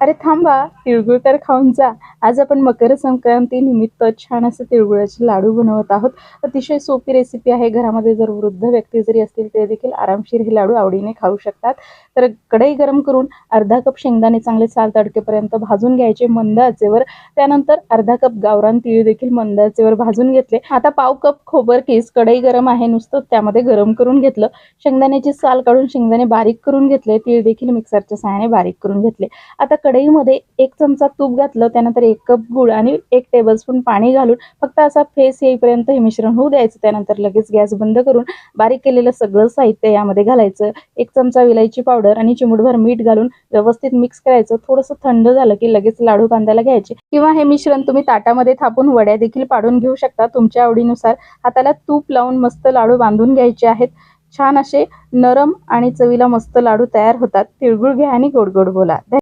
अरे थांबा तिळगुळ तर खाऊन जा. आज आपण मकर संक्रांती निमित्त छान असे तिळगुळाचे लाडू बनवत आहोत. अतिशय सोपी रेसिपी आहे. घरामध्ये जर वृद्ध व्यक्ती जरी असतील ते देखील आरामशीर हे लाडू आवडीने खाऊ शकतात. तर कढई गरम करून अर्धा कप शेंगदाणे चांगले साल तडकेपर्यंत भाजून घ्यायचे मंद आचेवर त्यानंतर अर्धा कप गावरान तीळ देखील मंद आचेवर भाजून घेतले. आता पाव कप खोबर केस कढई गरम आहे नुसतं त्यामध्ये गरम करून घेतलं. शेंगदाण्याची साल काढून शेंगदाणे बारीक करून घेतले. तीळ देखील मिक्सरच्या सहाय्याने बारीक करून घेतले. आता कढईमध्ये एक चमचा तूप घातलं त्यानंतर एक कप गुळ आणि एक टेबलस्पून पाणी घालून फक्त असा फेस येईपर्यंत हे मिश्रण होऊ द्यायचं. त्यानंतर लगेच गॅस बंद करून बारीक केलेलं सगळं साहित्य यामध्ये घालायचं. एक चमचा विलायची पावडर आणि चिमूटभर मीठ घालून व्यवस्थित मिक्स करायचं. थोडंसं थंड झालं की लगेच लाडू बांधायला घ्यायचे. किंवा हे मिश्रण तुम्ही ताटामध्ये थापून वड्या देखील पाडून घेऊ शकता. तुमच्या आवडीनुसार हाताला तूप लावून मस्त लाडू बांधून घ्यायचे आहेत. छान असे नरम आणि चवीला मस्त लाडू तयार होतात. तिळगुळ घ्या आणि गोड गोड बोला.